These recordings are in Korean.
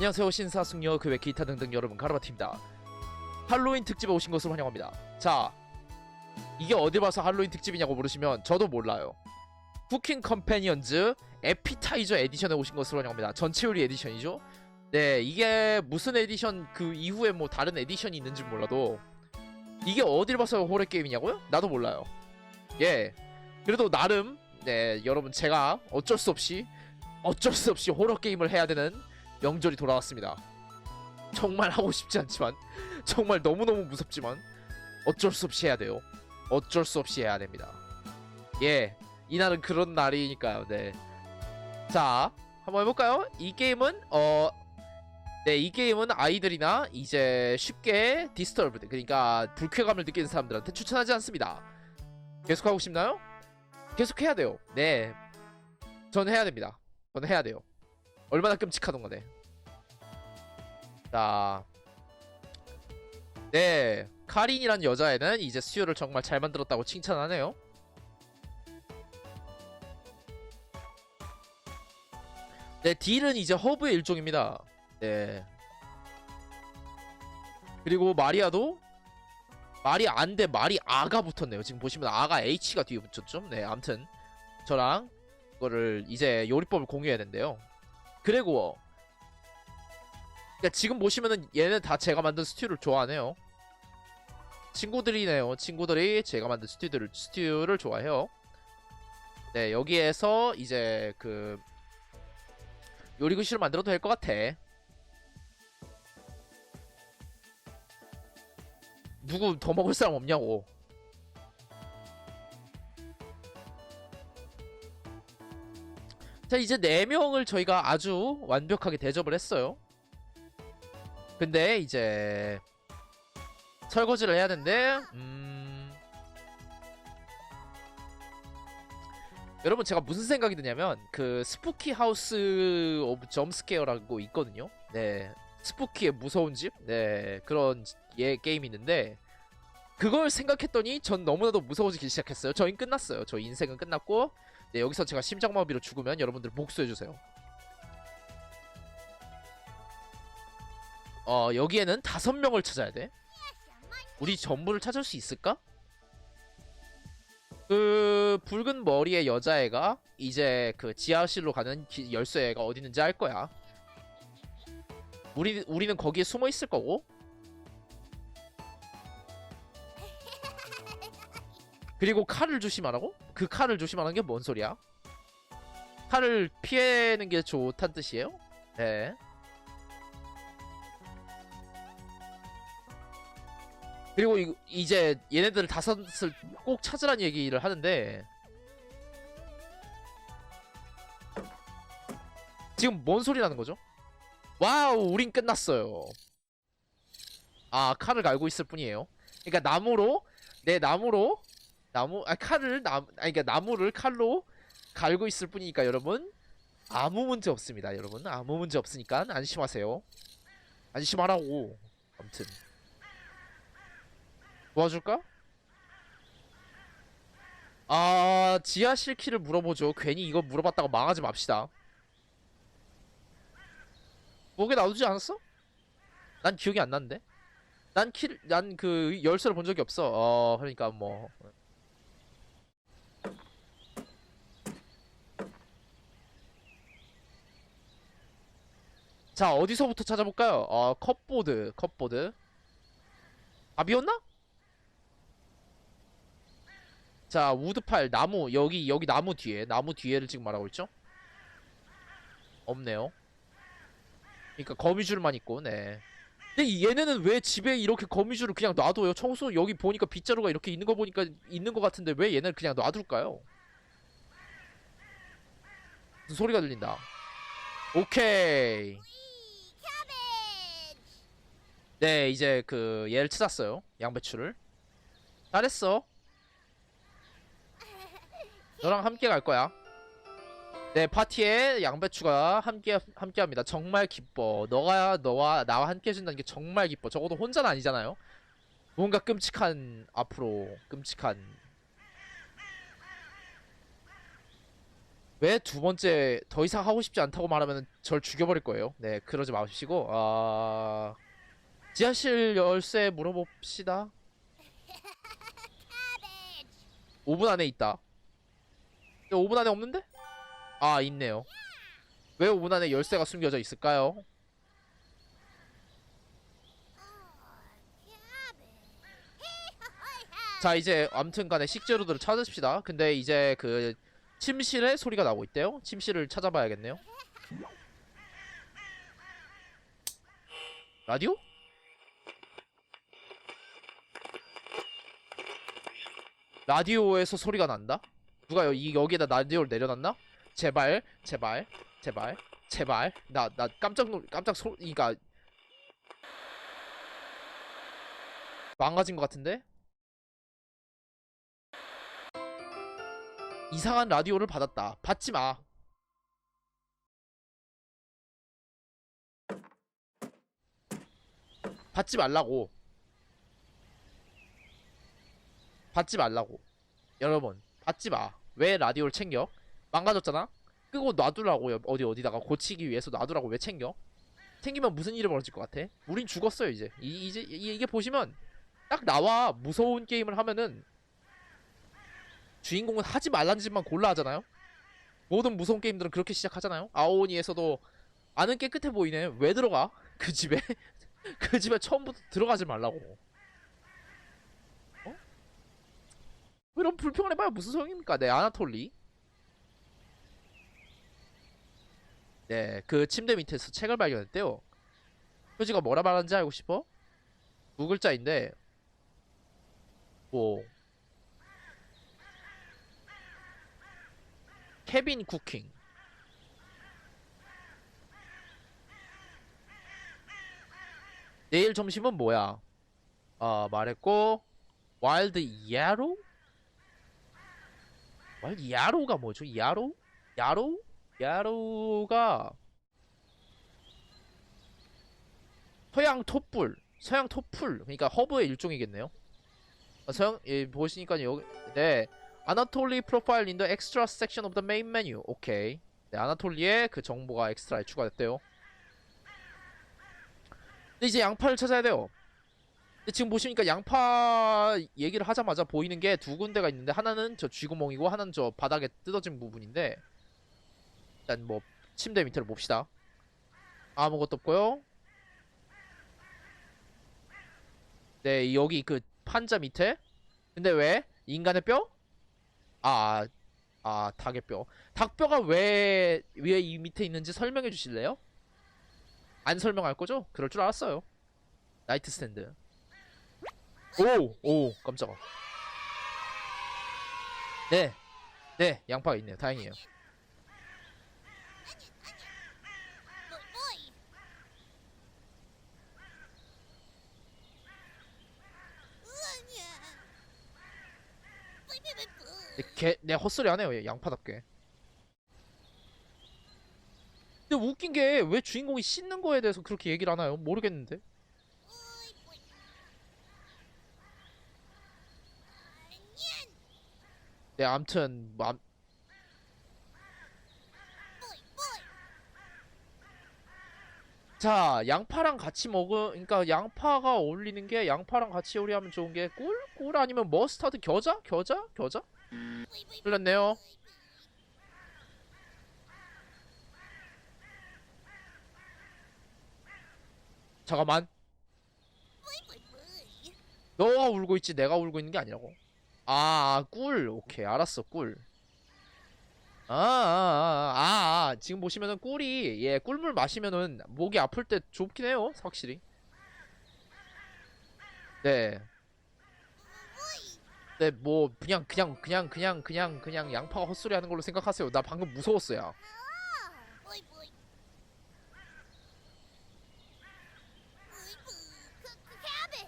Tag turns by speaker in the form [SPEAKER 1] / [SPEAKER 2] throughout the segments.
[SPEAKER 1] 안녕하세요. 신사숙녀 그 외 기타 등등 여러분 가르마팀입니다. 할로윈 특집에 오신 것을 환영합니다. 자 이게 어디 봐서 할로윈 특집이냐고 물으시면 저도 몰라요. 쿠킹 컴패니언즈 에피타이저 에디션에 오신 것을 환영합니다. 전체 요리 에디션이죠? 네 이게 무슨 에디션 그 이후에 뭐 다른 에디션이 있는지 몰라도 이게 어딜 봐서 호러 게임이냐고요? 나도 몰라요. 예 그래도 나름 네 여러분 제가 어쩔 수 없이 어쩔 수 없이 호러 게임을 해야 되는 명절이 돌아왔습니다. 정말 하고 싶지 않지만 정말 너무너무 무섭지만 어쩔 수 없이 해야 돼요. 어쩔 수 없이 해야 됩니다. 예, 이날은 그런 날이니까요. 네. 자, 한번 해볼까요? 이 게임은 어, 네, 이 게임은 아이들이나 이제 쉽게 디스터브드 그러니까 불쾌감을 느끼는 사람들한테 추천하지 않습니다. 계속 하고 싶나요? 계속 해야 돼요. 네, 저는 해야 됩니다. 저는 해야 돼요. 얼마나 끔찍하던 거네. 자, 네, 카린이란 여자애는 이제 수요를 정말 잘 만들었다고 칭찬하네요. 네, 딜은 이제 허브의 일종입니다. 네. 그리고 마리아도 말이 안 돼, 말이 아가 붙었네요. 지금 보시면 아가 H가 뒤에 붙였죠. 네, 암튼 저랑 그거를 이제 요리법을 공유해야 된대요. 그리고 그러니까 지금 보시면은 얘네 다 제가 만든 스튜를 좋아하네요. 친구들이네요. 친구들이 제가 만든 스튜를 스튜를 좋아해요. 네 여기에서 이제 그 요리구실을 만들어도 될 것 같아. 누구 더 먹을 사람 없냐고. 자 이제 4명을 저희가 아주 완벽하게 대접을 했어요 근데 이제 설거지를 해야 되는데 음... 여러분 제가 무슨 생각이 드냐면 그 스푸키 하우스 오브 점스케어라고 있거든요. 네. 스푸키의 무서운 집 네. 그런 예 게임이 있는데 그걸 생각했더니 전 너무나도 무서워지기 시작했어요. 저희 끝났어요. 저 인생은 끝났고 네, 여기서 제가 심장마비로 죽으면 여러분들 복수해주세요. 어, 여기에는 다섯 명을 찾아야 돼. 우리 전부를 찾을 수 있을까? 그 붉은 머리의 여자애가 이제 그 지하실로 가는 기- 열쇠가 어디 있는지 알 거야. 우리 우리는 거기에 숨어 있을 거고. 그리고 칼을 조심하라고? 그 칼을 조심하는 게 뭔 소리야? 칼을 피하는 게 좋다는 뜻이에요? 네. 그리고 이, 이제 얘네들 다섯을 꼭 찾으라는 얘기를 하는데 지금 뭔 소리 나는 거죠? 와우, 우린 끝났어요. 아, 칼을 갈고 있을 뿐이에요. 그러니까 나무로 내 나무로 나무 아 칼을 나 아니 그러니까 나무를 칼로 갈고 있을 뿐이니까 여러분 아무 문제 없습니다 여러분 아무 문제 없으니까 안심하세요 안심하라고 아무튼 도와줄까? 아 지하실 키를 물어보죠 괜히 이거 물어봤다가 망하지 맙시다 목에 놔두지 않았어? 난 기억이 안 나는데 난 키, 난그 열쇠를 본 적이 없어. 어, 그러니까 뭐. 자, 어디서부터 찾아볼까요? 어, 컵보드, 컵보드. 아, 비었나? 자, 우드팔, 나무, 여기, 여기 나무 뒤에, 나무 뒤에를 지금 말하고 있죠? 없네요. 그러니까 거미줄만 있고, 네. 근데 얘네는 왜 집에 이렇게 거미줄을 그냥 놔둬요? 청소 여기 보니까 빗자루가 이렇게 있는 거 보니까 있는 것 같은데 왜 얘네를 그냥 놔둘까요? 무슨 소리가 들린다. 오케이. 네, 이제 그 얘를 찾았어요. 양배추를. 잘했어. 너랑 함께 갈 거야. 네, 파티에 양배추가 함께 함께 합니다. 정말 기뻐. 너가 너와 나와 함께 해 준다는 게 정말 기뻐. 적어도 혼자는 아니잖아요. 뭔가 끔찍한 앞으로 끔찍한 왜 두 번째 더 이상 하고 싶지 않다고 말하면 절 죽여버릴 거예요. 네, 그러지 마시고 아 지하실 열쇠 물어봅시다. 5분 안에 있다. 근데 5분 안에 없는데? 아 있네요. 왜 5분 안에 열쇠가 숨겨져 있을까요? 자 이제 아무튼간에 식재료들을 찾으십시다. 근데 이제 그 침실에 소리가 나고 있대요. 침실을 찾아봐야겠네요. 라디오? 라디오에서 소리가 난다? 누가 여, 이, 여기에다 라디오를 내려놨나? 제발, 제발, 제발, 제발. 나, 나 깜짝 놀, 깜짝 소, 그니까 망가진 것 같은데? 이상한 라디오를 받았다. 받지 마. 받지 말라고. 받지 말라고. 여러분, 받지 마. 왜 라디오를 챙겨? 망가졌잖아? 끄고 놔두라고요. 어디 어디다가 고치기 위해서 놔두라고 왜 챙겨? 챙기면 무슨 일이 벌어질 것 같아? 우린 죽었어요 이제. 이, 이제 이, 이게 보시면 딱 나와 무서운 게임을 하면은 주인공은 하지 말라는 짓만 골라 하잖아요. 모든 무서운 게임들은 그렇게 시작하잖아요. 아오니에서도 아는 깨끗해 보이네. 왜 들어가? 그 집에 그 집에 처음부터 들어가지 말라고. 이런 불평을 해봐야 무슨 소용입니까? 네, 아나톨리. 네, 그 침대 밑에서 책을 발견했대요. 표지가 뭐라 말하는지 알고 싶어? 두 글자인데, 뭐, 케빈 쿠킹. 내일 점심은 뭐야? 어, 말했고, 와일드 야로? 와일드 야로가 뭐죠? 야로? 야로? 야로가 서양 톱불, 서양 톱풀, 그러니까 허브의 일종이겠네요. 어, 서양 예, 보시니까 여기 네 아나톨리 프로파일 인더 엑스트라 섹션 오브 더 메인 메뉴. 오케이. 네, 아나톨리에 그 정보가 엑스트라에 추가됐대요. 근데 이제 양파를 찾아야 돼요. 지금 보시니까 양파 얘기를 하자마자 보이는 게 두 군데가 있는데 하나는 저 쥐구멍이고 하나는 저 바닥에 뜯어진 부분인데 일단 뭐 침대 밑을 봅시다. 아무것도 없고요. 네 여기 그 판자 밑에 근데 왜 인간의 뼈? 아, 아 닭의 뼈. 닭뼈가 왜 왜 이 밑에 있는지 설명해 주실래요? 안 설명할 거죠? 그럴 줄 알았어요. 나이트 스탠드. 오, 오, 깜짝아. 네, 네, 양파가 있네요. 다행이에요. 네, 개, 내 헛소리 안 해요. 얘 양파답게. 근데 웃긴 게 왜 주인공이 씻는 거에 대해서 그렇게 얘기를 하나요? 모르겠는데. 네, 암튼 뭐, 암... 자, 양파랑 같이 먹으, 그러니까 양파가 어울리는 게 양파랑 같이 요리하면 좋은 게 꿀? 꿀 아니면 머스타드 겨자? 겨자? 겨자? 틀렸네요. 잠깐만. 너가 울고 있지 내가 울고 있는 게 아니라고. 아, 아, 꿀. 오케이, 알았어, 꿀. 아, 아, 아, 아, 아, 지금 보시면은 꿀이, 예, 꿀물 마시면은 목이 아플 때 좋긴 해요, 확실히. 네. 네, 뭐, 그냥, 그냥, 그냥, 그냥, 그냥, 그냥 양파가 헛소리 하는 걸로 생각하세요. 나 방금 무서웠어요.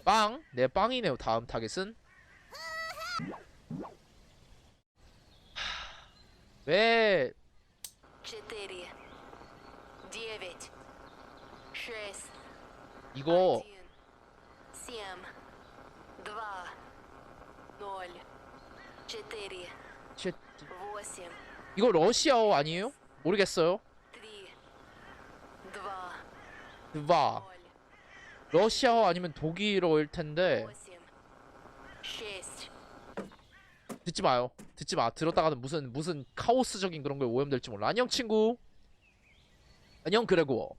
[SPEAKER 1] 빵. 네, 빵이네요. 다음 타겟은. 네. 왜? 이거
[SPEAKER 2] 7,
[SPEAKER 1] 이거 러시아어 아니에요? 모르겠어요. 러시아어 아니면 독일어일 텐데. 듣지 마요. 듣지 마. 들었다가는 무슨 무슨 카오스적인 그런 거에 오염될지 몰라. 안녕 친구. 안녕 그레고.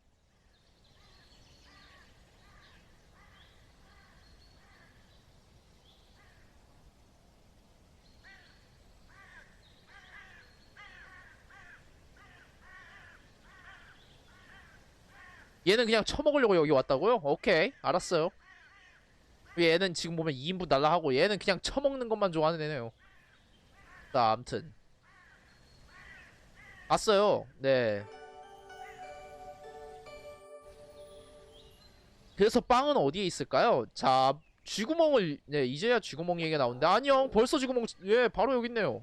[SPEAKER 1] 얘는 그냥 처먹으려고 여기 왔다고요? 오케이 알았어요 얘는 지금 보면 2인분 달라 하고 얘는 그냥 처먹는 것만 좋아하는 애네요 자 암튼. 봤어요. 네. 그래서 빵은 어디에 있을까요? 자 쥐구멍을 네 이제야 쥐구멍 얘기가 나오는데 안녕 벌써 쥐구멍 예 바로 여기 있네요.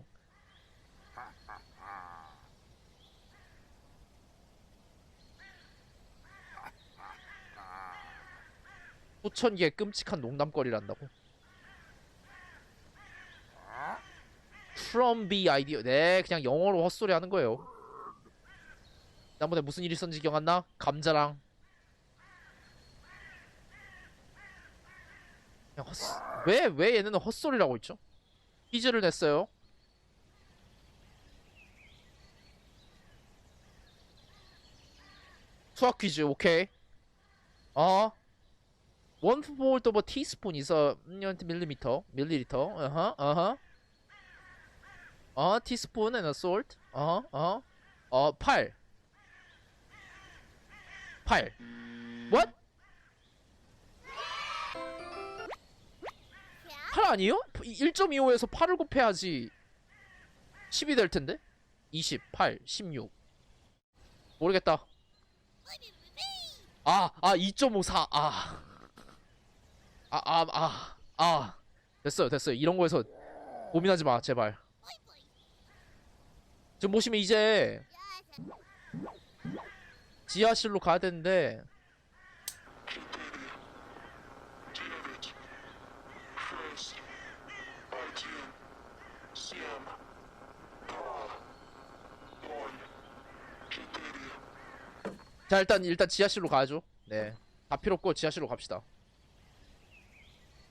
[SPEAKER 1] 수천 개의 끔찍한 농담거리란다고 From B 아이디어 네 그냥 영어로 헛소리 하는 거예요 지난번에 무슨 일이 있었는지 기억 안 나? 감자랑 그냥 헛소... 왜, 왜 얘네는 헛소리라고 있죠? 퀴즈를 냈어요 수학 퀴즈 오케이 어 One fourth of a teaspoon is a millimeter, milliliter. Uh huh, uh huh. 어, teaspoon and a salt. 어, 어, 어, 8. 8. What? 8 아니에요? 1.25에서 8을 곱해야지 10이 될 텐데? 20, 8, 16. 모르겠다. 아, 아, 2.54. 아. 아, 아, 아, 아. 됐어요, 됐어요. 이런 거에서 고민하지 마, 제발. 지금 보시면 이제 지하실로 가야 되는데 자 일단 일단 지하실로 가야죠. 네, 다 필요 없고 지하실로 갑시다.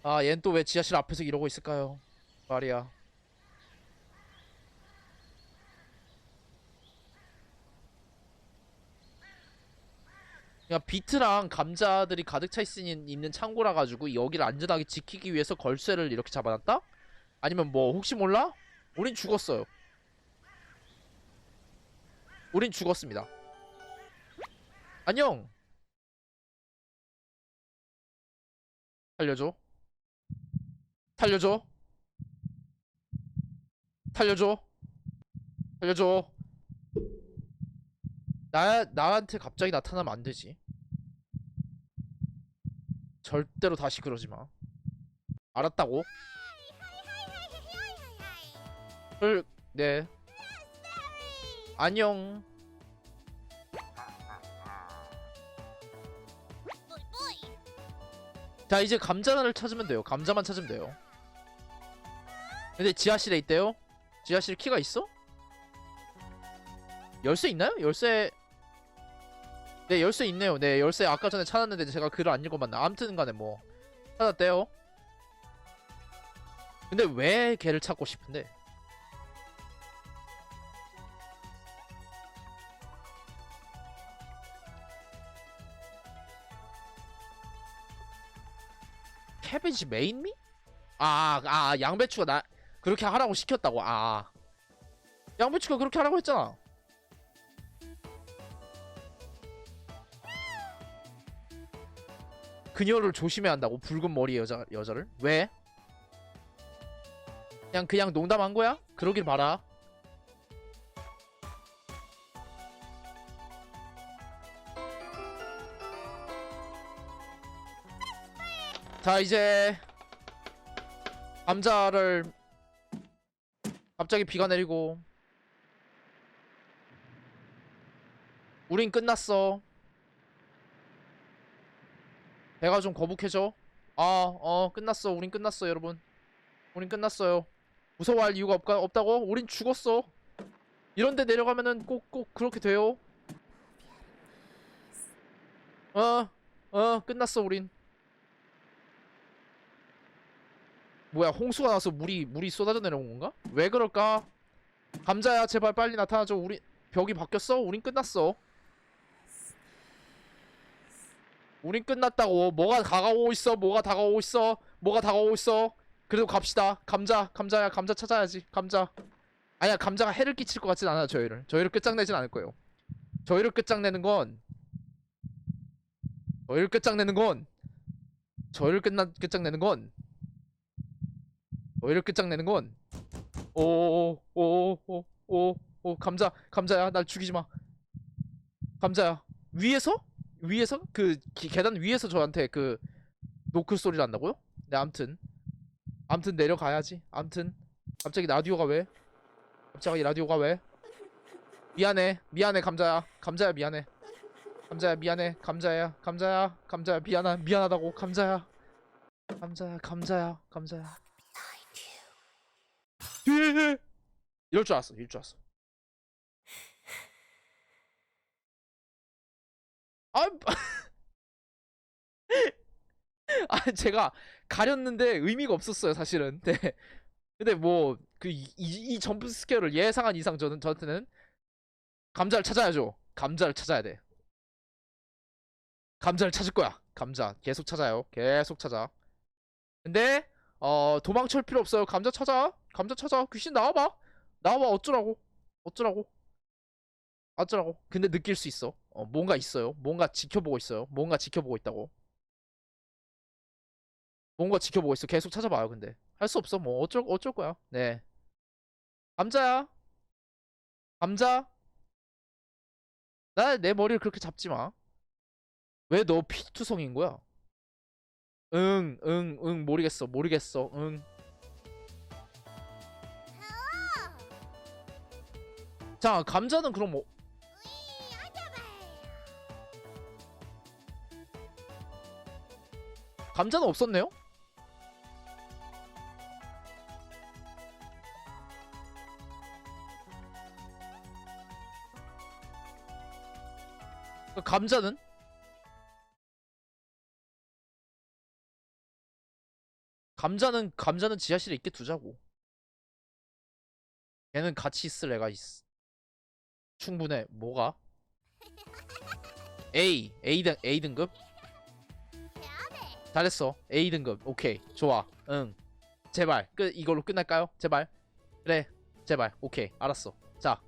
[SPEAKER 1] 아, 얜 또 왜 지하실 앞에서 이러고 있을까요? 말이야. 그냥 비트랑 감자들이 가득 차 있는, 창고라 가지고 여기를 안전하게 지키기 위해서 걸쇠를 이렇게 잡아놨다? 아니면 뭐 혹시 몰라? 우린 죽었어요. 우린 죽었습니다. 안녕. 알려줘. 살려줘. 살려줘. 살려줘. 나 나한테 갑자기 나타나면 안 되지. 절대로 다시 그러지 마. 알았다고? 을, 네. 안녕. 자 이제 감자를 찾으면 돼요. 감자만 찾으면 돼요. 근데 지하실에 있대요. 지하실 키가 있어? 열쇠 있나요? 열쇠 네 열쇠 있네요. 네 열쇠 아까 전에 찾았는데 제가 글을 안 읽어봤나. 아무튼간에 뭐 찾았대요. 근데 왜 걔를 찾고 싶은데? 캐비지 메인미? 아, 아, 양배추가 나 그렇게 하라고 시켰다고. 아. 양배추가 그렇게 하라고 했잖아. 그녀를 조심해야 한다고 붉은 머리 여자 여자를 왜? 그냥 그냥 농담한 거야? 그러길 바라. 자 이제 감자를 갑자기 비가 내리고 우린 끝났어 배가 좀 거북해져 아 어 끝났어 우린 끝났어 여러분 우린 끝났어요 무서워할 이유가 없, 없다고? 우린 죽었어 이런데 내려가면은 꼭 꼭 그렇게 돼요. 어, 어, 끝났어 우린. 뭐야 홍수가 나서 물이 물이 쏟아져 내려온 건가? 왜 그럴까? 감자야 제발 빨리 나타나줘. 우리 벽이 바뀌었어? 우린 끝났어. 우린 끝났다고. 뭐가 다가오고 있어? 뭐가 다가오고 있어? 뭐가 다가오고 있어? 그래도 갑시다. 감자, 감자야, 감자 찾아야지. 감자. 아니야, 감자가 해를 끼칠 것 같진 않아요, 저희를. 저희를 끝장내진 않을 거예요. 저희를 끝장내는 건 저희를 끝장내는 건 저희를 끝나 끝장내는 건 저희를 끝장내는 건 오오오오오오 감자 감자야 날 죽이지 마 감자야 위에서 위에서? 그 기- 계단 위에서 저한테 그 노크 소리 난다고요? 네 암튼. 암튼 내려가야지. 암튼. 갑자기 라디오가 왜? 갑자기 라디오가 왜? 미안해. 미안해 감자야. 감자야 미안해. 감자야 미안해. 감자야. 감자야. 감자야 미안하 미안하다고. 감자야. 감자야 감자야. 감자야. 예 이럴 줄 알았어. 이럴 줄 알았어 아, 아 제가 가렸는데 의미가 없었어요 사실은 네 근데 뭐 그이 이 점프 스케어를 예상한 이상 저는 저한테는 감자를 찾아야죠 감자를 찾아야 돼 감자를 찾을 거야. 감자 계속 찾아요. 계속 찾아. 근데 어 도망칠 필요 없어요. 감자 찾아. 감자 찾아. 귀신 나와봐. 나와봐. 어쩌라고? 어쩌라고? 어쩌라고? 근데 느낄 수 있어. 어 뭔가 있어요. 뭔가 지켜보고 있어요. 뭔가 지켜보고 있다고. 뭔가 지켜보고 있어. 계속 찾아봐요. 근데 할 수 없어. 뭐 어쩔 어쩔 거야. 네. 감자야. 감자. 나 내 머리를 그렇게 잡지 마. 왜 너 피투성인 거야? 응, 응, 응, 모르겠어, 모르겠어, 응. 자, 감자는 그럼 뭐? 감자는 없었네요? 그 감자는? 감자는 감자는 지하실에 있게 두자고. 걔는 같이 있을 애가 있. 충분해. 뭐가? A A 등 A 등급? 잘했어. A 등급. 오케이. 좋아. 응. 제발. 끝 이걸로 끝날까요? 제발. 그래. 제발. 오케이. 알았어. 자.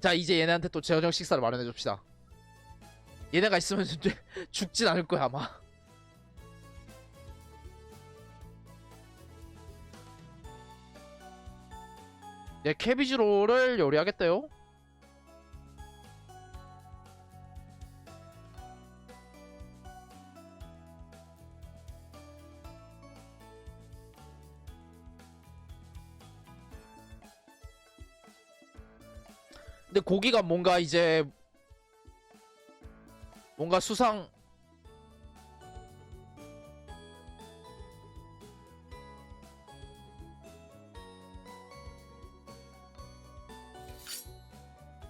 [SPEAKER 1] 자, 이제 얘네한테 또 저녁 식사를 마련해 줍시다. 얘네가 있으면 죽진 않을 거야, 아마. 네, 캐비지 롤을 요리하겠대요. 근데 고기가 뭔가 이제 뭔가 수상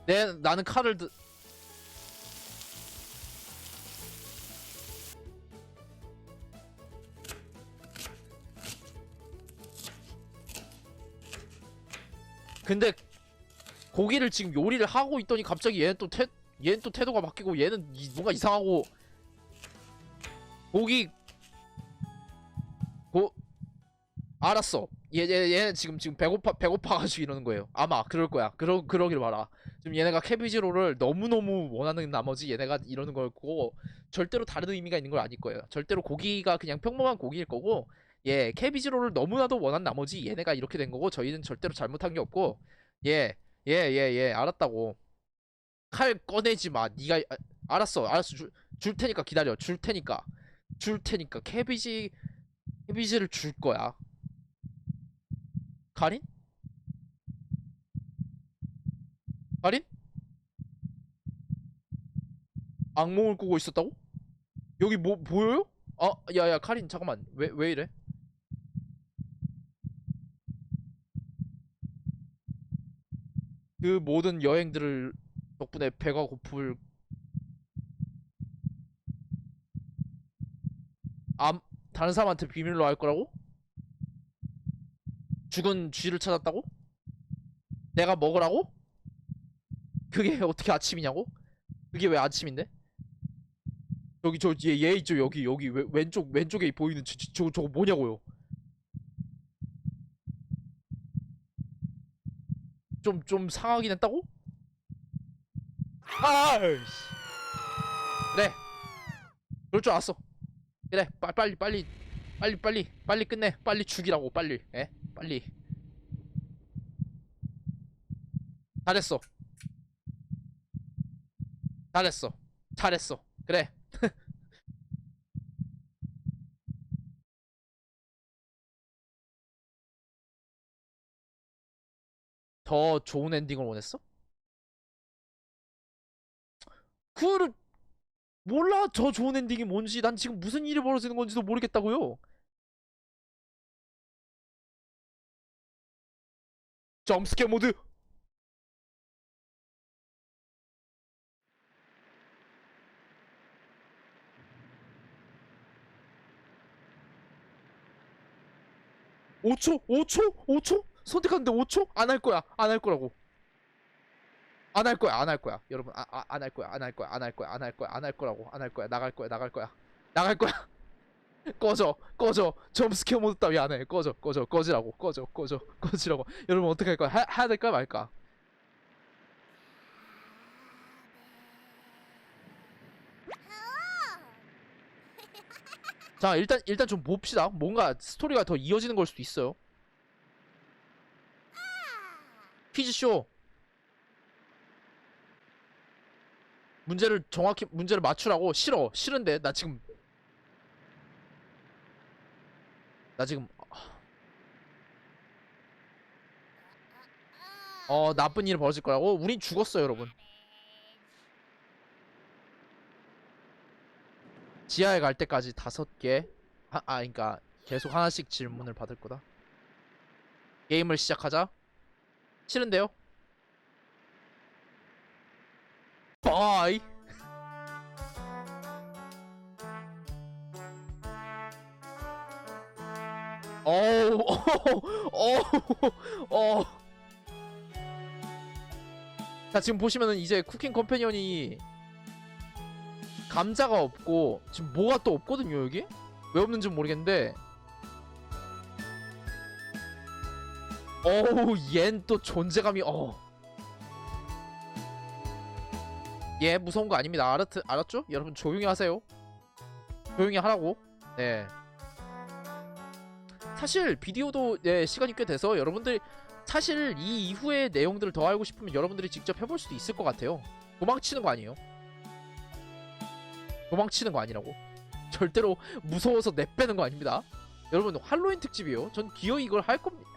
[SPEAKER 1] 내 나는 칼을 드... 근데 고기를 지금 요리를 하고 있더니 갑자기 얘는 또 태, 얘는 또 태도가 바뀌고 얘는 이- 뭔가 이상하고 고기 고 알았어. 얘, 얘, 얘는 지금 지금 배고파 배고파가지고 이러는 거예요. 아마 그럴 거야. 그러 그러길 바라. 지금 얘네가 캐비지로를 너무너무 원하는 나머지 얘네가 이러는 걸 거고 절대로 다른 의미가 있는 걸 아닐 거예요. 절대로 고기가 그냥 평범한 고기일 거고 예 캐비지로를 너무나도 원한 나머지 얘네가 이렇게 된 거고 저희는 절대로 잘못한 게 없고 예 예, 예, 예, 알았다고. 칼 꺼내지 마. 네가 아, 알았어, 알았어. 줄, 줄 테니까 기다려. 줄 테니까. 줄 테니까 캐비지 캐비지를 줄 거야. 카린? 카린? 악몽을 꾸고 있었다고? 여기 뭐 보여요? 아, 야, 야, 카린 잠깐만. 왜 왜 이래? 그 모든 여행들을 덕분에 배가 고플 암 다른 사람한테 비밀로 할 거라고? 죽은 쥐를 찾았다고? 내가 먹으라고? 그게 어떻게 아침이냐고? 그게 왜 아침인데? 여기 저얘 얘 있죠 여기 여기 왼- 왼쪽 왼쪽에 보이는 저, 저 저거 뭐냐고요? 좀 좀 상하긴 했다고? 아이씨. 그래. 그럴 줄 알았어. 그래 빠, 빨리 빨리 빨리 빨리 빨리 끝내. 빨리 죽이라고 빨리. 에 빨리. 잘했어. 잘했어. 잘했어. 그래 더 좋은 엔딩을 원했어? 그 몰라. 저 좋은 엔딩이 뭔지 난 지금 무슨 일이 벌어지는 건지도 모르겠다고요. 점스케 모드! 오초오초오초 선택하는데 5초? 안 할 거야 안 할 거라고 안 할 거야 안 할 거야 여러분 아, 아, 안할 거야 안 할 거야 안 할 거야 안 할 거야 안 할 거라고 안 할 거야 나갈 거야 나갈 거야 나갈 거야 꺼져 꺼져 점스케어 모드 따위 안 해 꺼져 꺼져 꺼지라고 꺼져 꺼져 꺼지라고 여러분 어떻게 할 거야 하, 해야 될까 말까 자 일단 일단 좀 봅시다 뭔가 스토리가 더 이어지는 걸 수도 있어요 퀴즈쇼. 문제를 정확히 문제를 맞추라고. 싫어. 싫은데. 나 지금. 나 지금. 어 나쁜 일이 벌어질 거라고? 우린 죽었어요 여러분. 지하에 갈 때까지 다섯 개. 아, 아 그니까 계속 하나씩 질문을 받을 거다. 게임을 시작하자 싫은데요? 바이. 어우 어우 어우. 자 지금 보시면은 이제 쿠킹 컴패니언이 감자가 없고 지금 뭐가 또 없거든요 여기? 왜 없는지 모르겠는데 어우 얜 또 존재감이 어. 얘 무서운 거 아닙니다. 알았 알았죠? 여러분 조용히 하세요. 조용히 하라고. 네. 사실 비디오도 네, 시간이 꽤 돼서 여러분들 사실 이 이후의 내용들을 더 알고 싶으면 여러분들이 직접 해볼 수도 있을 것 같아요. 도망치는 거 아니에요. 도망치는 거 아니라고. 절대로 무서워서 내빼는 거 아닙니다. 여러분 할로윈 특집이요. 전 기어이 이걸 할 겁니다.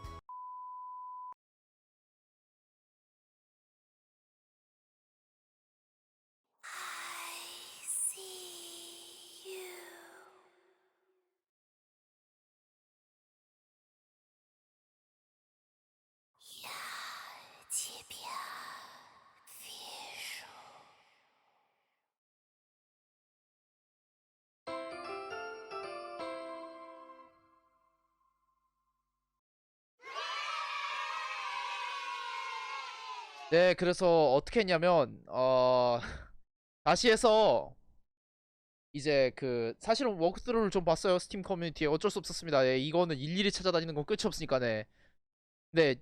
[SPEAKER 1] 네, 그래서 어떻게 했냐면 어 다시 해서 이제 그 사실은 워크스루를 좀 봤어요 스팀 커뮤니티에 어쩔 수 없었습니다. 예, 이거는 일일이 찾아다니는 건 끝이 없으니까 네. 근데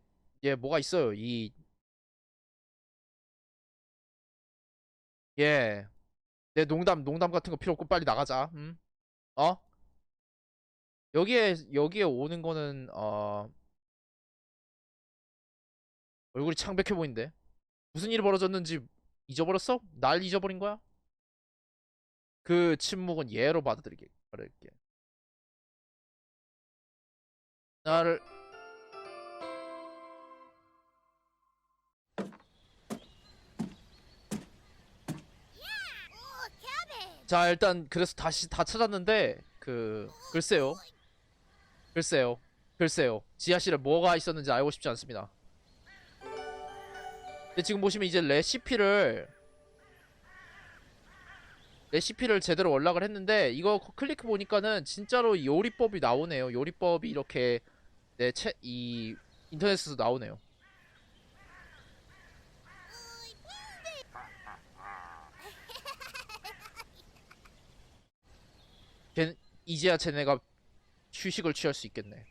[SPEAKER 1] 예 뭐가 있어요 이 예. 내 농담 농담 같은 거 필요 없고 빨리 나가자. 음? 어? 여기에 여기에 오는 거는 어 얼굴이 창백해 보이는데 무슨 일이 벌어졌는지 잊어버렸어? 날 잊어버린 거야? 그 침묵은 예로 받아들이게 바랄게. 나를 자 일단 그래서 다시 다 찾았는데 그 글쎄요 글쎄요 글쎄요 지하실에 뭐가 있었는지 알고 싶지 않습니다 근데 지금 보시면 이제 레시피를 레시피를 제대로 연락을 했는데 이거 클릭 보니까는 진짜로 요리법이 나오네요. 요리법이 이렇게 내 채 이 인터넷에서 나오네요. 걔 이제야 쟤네가 휴식을 취할 수 있겠네.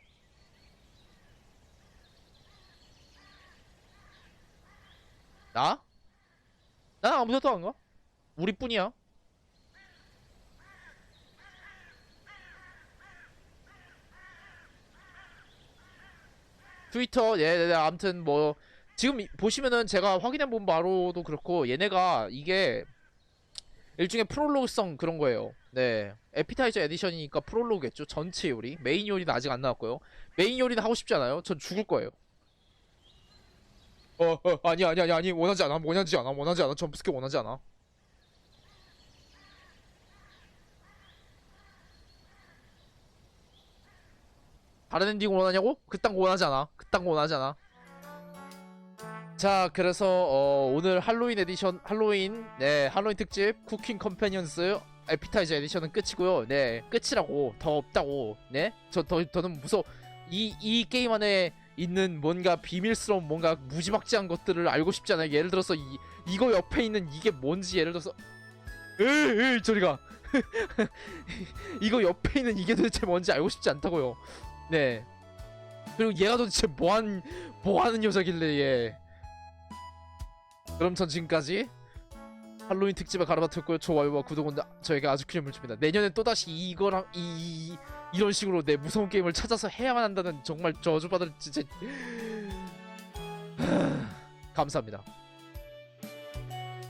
[SPEAKER 1] 나? 난 아무데도 안 가. 우리뿐이야. 트위터 네네네 아무튼 뭐 지금 이- 보시면은 제가 확인해 본 바로도 그렇고 얘네가 이게 일종의 프롤로그성 그런 거예요. 네. 에피타이저 에디션이니까 프롤로그겠죠. 전체 요리. 메인 요리는 아직 안 나왔고요. 메인 요리는 하고 싶지 않아요. 전 죽을 거예요. 어, 어, 아니, 아니, 아니, 아니, 원하지 않아, 원하지 않아, 원하지 않아, 점프스케 원하지 않아. 다른 엔딩 원하냐고? 그딴 거 원하지 않아. 그딴 거 원하지 않아. 자, 그래서 어, 오늘 할로윈 에디션, 할로윈, 네, 할로윈 특집 쿠킹 컴패니언스 에피타이저 에디션은 끝이고요. 네, 끝이라고 더 없다고. 네, 저 더 더는 무서. 이 이 게임 안에 있는 뭔가 비밀스러운 뭔가 무지막지한 것들을 알고 싶지 않아요. 예를 들어서 이 이거 옆에 있는 이게 뭔지 예를 들어서 에이 저리가 이거 옆에 있는 이게 도대체 뭔지 알고 싶지 않다고요. 네. 그리고 얘가 도대체 뭐한 뭐하는 여자길래 얘. 그럼 전 지금까지 할로윈 특집에 가로바틀고요. 좋아요와 구독은 저에게 아주 큰 힘을 줍니다. 내년에 또 다시 이거랑 이, 이 이런 식으로 내 무서운 게임을 찾아서 해야만 한다는 정말 저주받을 진짜 감사합니다.